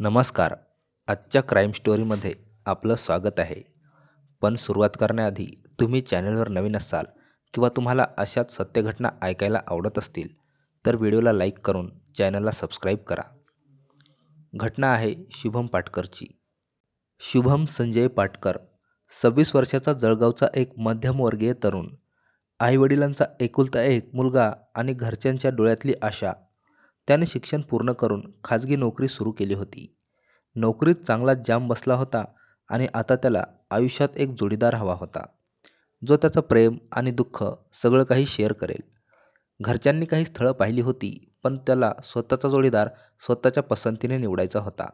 नमस्कार. आजच्या क्राईम स्टोरीमध्ये आपलं स्वागत आहे. पण सुरुवात करण्याआधी तुम्ही चॅनलवर नवीन असाल किंवा तुम्हाला अशाच सत्यघटना ऐकायला आवडत असतील तर व्हिडिओला लाईक करून चॅनलला सबस्क्राईब करा. घटना आहे शुभम पाटकरची. शुभम संजय पाटकर सव्वीस वर्षाचा जळगावचा एक मध्यमवर्गीय तरुण. आईवडिलांचा एकुलता एक मुलगा आणि घरच्यांच्या डोळ्यातली आशा त्याने शिक्षण पूर्ण करून खाजगी नोकरी सुरू केली होती. नोकरीत चांगला जाम बसला होता आणि आता त्याला आयुष्यात एक जोडीदार हवा होता. जो त्याचं प्रेम आणि दुःख सगळं काही शेअर करेल. घरच्यांनी काही स्थळं पाहिली होती पण त्याला स्वतःचा जोडीदार स्वतःच्या पसंतीने निवडायचा होता.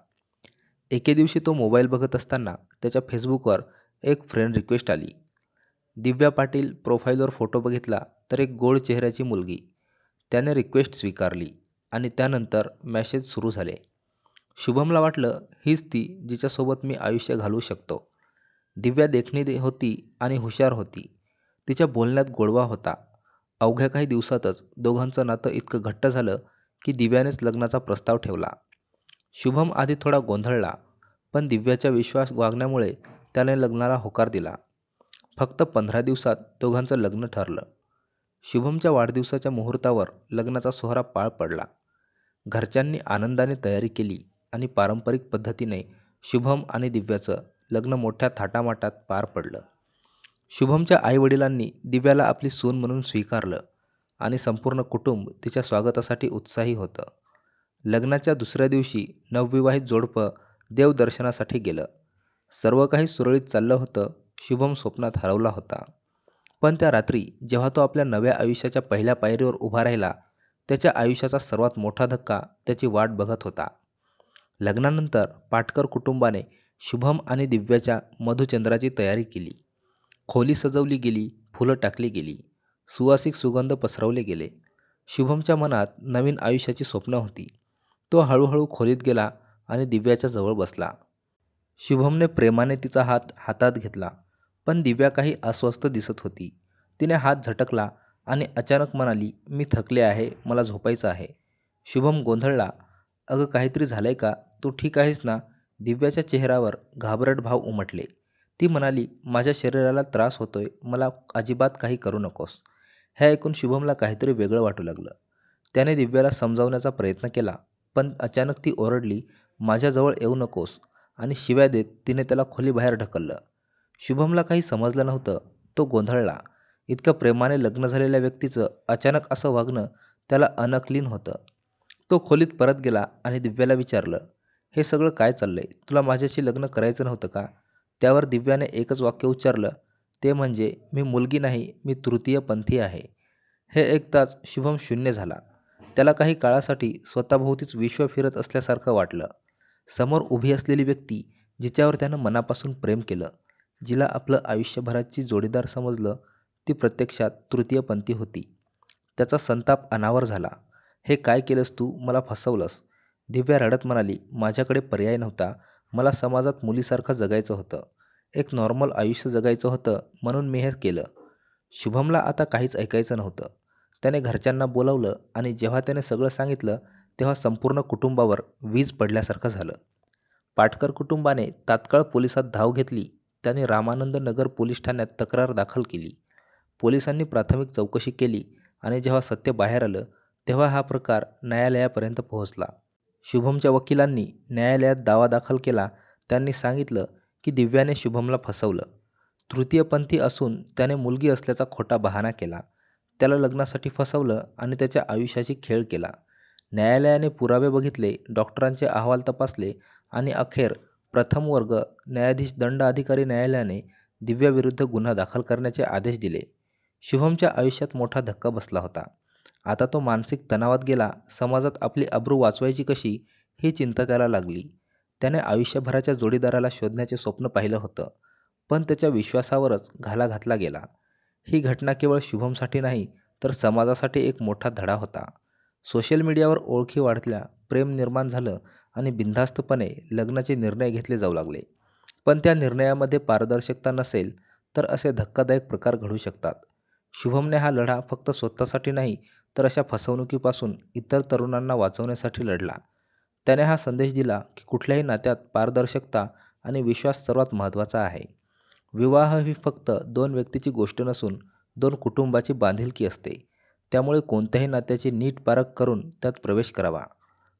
एके दिवशी तो मोबाईल बघत असताना त्याच्या फेसबुकवर एक फ्रेंड रिक्वेस्ट आली. दिव्या पाटील प्रोफाईलवर फोटो बघितला तर एक गोड चेहऱ्याची मुलगी. त्याने रिक्वेस्ट स्वीकारली. आणि त्यानंतर मॅसेज सुरू झाले. शुभमला वाटलं हीच ती जिच्यासोबत मी आयुष्य घालवू शकतो. दिव्या देखणी होती आणि हुशार होती. तिच्या बोलण्यात गोडवा होता. अवघ्या काही दिवसातच दोघांचं नातं इतकं घट्ट झालं की दिव्यानेच लग्नाचा प्रस्ताव ठेवला. शुभम आधी थोडा गोंधळला पण दिव्याच्या विश्वास वागण्यामुळे त्याने लग्नाला होकार दिला. फक्त पंधरा दिवसात दोघांचं लग्न ठरलं. शुभमच्या वाढदिवसाच्या मुहूर्तावर लग्नाचा सोहरा पाळ पडला. घरच्यांनी आनंदाने तयारी केली आणि पारंपरिक पद्धतीने शुभम आणि दिव्याचं लग्न मोठ्या थाटामाटात पार पडलं. शुभमच्या आईवडिलांनी दिव्याला आपली सून म्हणून स्वीकारलं आणि संपूर्ण कुटुंब तिच्या स्वागतासाठी उत्साही होतं. लग्नाच्या दुसऱ्या दिवशी नवविवाहित जोडपं देवदर्शनासाठी गेलं. सर्व काही सुरळीत चाललं होतं शुभम स्वप्नात हरवला होता. पण त्या रात्री जेव्हा तो आपल्या नव्या आयुष्याच्या पहिल्या पायरीवर उभा राहिला त्याच्या आयुष्याचा सर्वात मोठा धक्का त्याची वाट बघत होता. लग्नानंतर पाटकर कुटुंबाने शुभम आणि दिव्याच्या मधुचंद्राची तयारी केली. खोली सजवली गेली फुलं टाकली गेली सुवासिक सुगंध पसरवले गेले. शुभमच्या मनात नवीन आयुष्याची स्वप्न होती. तो हळूहळू खोलीत गेला आणि दिव्याच्या जवळ बसला. शुभमने प्रेमाने तिचा हात हातात घेतला पण दिव्या काही अस्वस्थ दिसत होती. तिने हात झटकला आणि अचानक म्हणाली मी थकले आहे मला झोपायचं आहे. शुभम गोंधळला अगं काहीतरी झालं आहे का? तू ठीक आहेस ना? दिव्याच्या चेहऱ्यावर घाबरट भाव उमटले. ती म्हणाली माझ्या शरीराला त्रास होतोय मला अजिबात काही करू नकोस. हे ऐकून शुभमला काहीतरी वेगळं वाटू लागलं. त्याने दिव्याला समजावण्याचा प्रयत्न केला पण अचानक ती ओरडली माझ्याजवळ येऊ नकोस. आणि शिव्या देत तिने त्याला खोलीबाहेर ढकललं. शुभमला काही समजलं नव्हतं तो गोंधळला. इतकं प्रेमाने लग्न झालेल्या व्यक्तीचं अचानक असं वागणं त्याला अनक्लीन होतं. तो खोलीत परत गेला आणि दिव्याला विचारलं हे सगळं काय चाललंय? तुला माझ्याशी लग्न करायचं नव्हतं का? त्यावर दिव्याने एकच वाक्य उच्चारलं ते म्हणजे मी मुलगी नाही मी तृतीयपंथी आहे. हे ऐकताच शुभम शून्य झाला. त्याला काही काळासाठी स्वतःभोवतीच विश्व फिरत असल्यासारखं वाटलं. समोर उभी असलेली व्यक्ती जिच्यावर त्यानं मनापासून प्रेम केलं जिला आपलं आयुष्यभराची जोडीदार समजलं ती प्रत्यक्षात तृतीयपंथी होती. त्याचा संताप अनावर झाला. हे काय केलंस तू? मला फसवलंस दिव्या रडत म्हणाली माझ्याकडे पर्याय नव्हता. मला समाजात मुलीसारखं जगायचं होतं. एक नॉर्मल आयुष्य जगायचं होतं म्हणून मी हे केलं. शुभमला आता काहीच ऐकायचं नव्हतं. त्याने घरच्यांना बोलावलं आणि जेव्हा त्याने सगळं सांगितलं तेव्हा संपूर्ण कुटुंबावर वीज पडल्यासारखं झालं. पाटकर कुटुंबाने तात्काळ पोलिसात धाव घेतली. त्याने रामानंद नगर पोलीस ठाण्यात तक्रार दाखल केली. पोलिसांनी प्राथमिक चौकशी केली आणि जेव्हा सत्य बाहेर आलं तेव्हा हा प्रकार न्यायालयापर्यंत पोहोचला. शुभमच्या वकिलांनी न्यायालयात दावा दाखल केला. त्यांनी सांगितलं की दिव्याने शुभमला फसवलं. तृतीयपंथी असून त्याने मुलगी असल्याचा खोटा बहाणा केला. त्याला लग्नासाठी फसवलं आणि त्याच्या आयुष्याशी खेळ केला. न्यायालयाने पुरावे बघितले डॉक्टरांचे अहवाल तपासले आणि अखेर प्रथम वर्ग न्यायाधीश दंड अधिकारी न्यायालयाने दिव्याविरुद्ध गुन्हा दाखल करण्याचे आदेश दिले. शुभमच्या आयुष्यात मोठा धक्का बसला होता. आता तो मानसिक तणावात गेला समाजात आपली अब्रू वाचवायची कशी ही चिंता त्याला लागली. त्याने आयुष्यभराच्या जोडीदाराला शोधण्याचे स्वप्न पाहिलं होतं पण त्याच्या विश्वासावरच घाला घातला गेला. ही घटना केवळ शुभमसाठी नाही तर समाजासाठी एक मोठा धडा होता. सोशल मीडियावर ओळखी वाढल्या प्रेम निर्माण झालं आणि बिनधास्तपणे लग्नाचे निर्णय घेतले जाऊ लागले. पण त्या निर्णयामध्ये पारदर्शकता नसेल तर असे धक्कादायक प्रकार घडू शकतात. शुभमने हा लढा फक्त स्वतःसाठी नाही तर अशा फसवणुकीपासून इतर तरुणांना वाचवण्यासाठी लढला. त्याने हा संदेश दिला की कुठल्याही नात्यात पारदर्शकता आणि विश्वास सर्वात महत्त्वाचा आहे. विवाह ही फक्त दोन व्यक्तीची गोष्ट नसून दोन कुटुंबाची बांधिलकी असते. त्यामुळे कोणत्याही नात्याची नीट पारख करून त्यात प्रवेश करावा.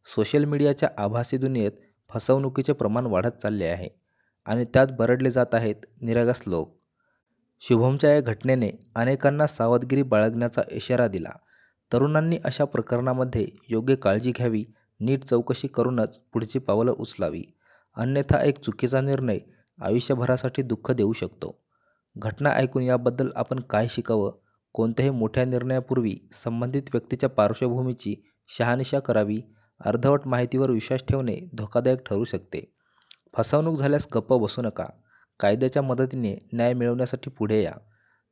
सोशल मीडियाच्या आभासी दुनियेत फसवणुकीचे प्रमाण वाढत चालले आहे आणि त्यात बरडले जात आहेत निरागस लोक. शुभमच्या या घटनेने अनेकांना सावधगिरी बाळगण्याचा इशारा दिला. तरुणांनी अशा प्रकरणामध्ये योग्य काळजी घ्यावी नीट चौकशी करूनच पुढची पावलं उचलावी. अन्यथा एक चुकीचा निर्णय आयुष्यभरासाठी दुःख देऊ शकतो. घटना ऐकून याबद्दल आपण काय शिकावं? कोणत्याही मोठ्या निर्णयापूर्वी संबंधित व्यक्तीच्या पार्श्वभूमीची शहानिशा करावी अर्धवट माहितीवर विश्वास ठेवणे धोकादायक ठरू शकते. फसवणूक झाल्यास गप्प बसू नका. कायद्याच्या मदतीने न्याय मिळवण्यासाठी पुढे या.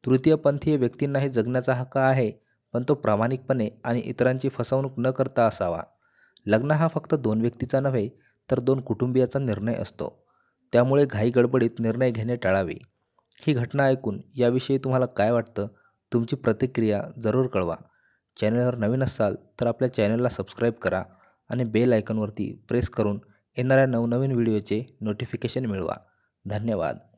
तृतीयपंथीय व्यक्तींनाही जगण्याचा हक्क आहे पण तो प्रामाणिकपणे आणि इतरांची फसवणूक न करता असावा. लग्न हा फक्त दोन व्यक्तीचा नव्हे तर दोन कुटुंबियाचा निर्णय असतो. त्यामुळे घाई गडबडीत निर्णय घेणे टाळावे. ही घटना ऐकून याविषयी तुम्हाला काय वाटतं? तुमची प्रतिक्रिया जरूर कळवा. चॅनलवर नवीन असाल तर आपल्या चॅनलला सबस्क्राईब करा आणि बेल आयकॉनवरती प्रेस करून येणाऱ्या नवनवीन व्हिडिओचे नोटिफिकेशन मिळवा. धन्यवाद.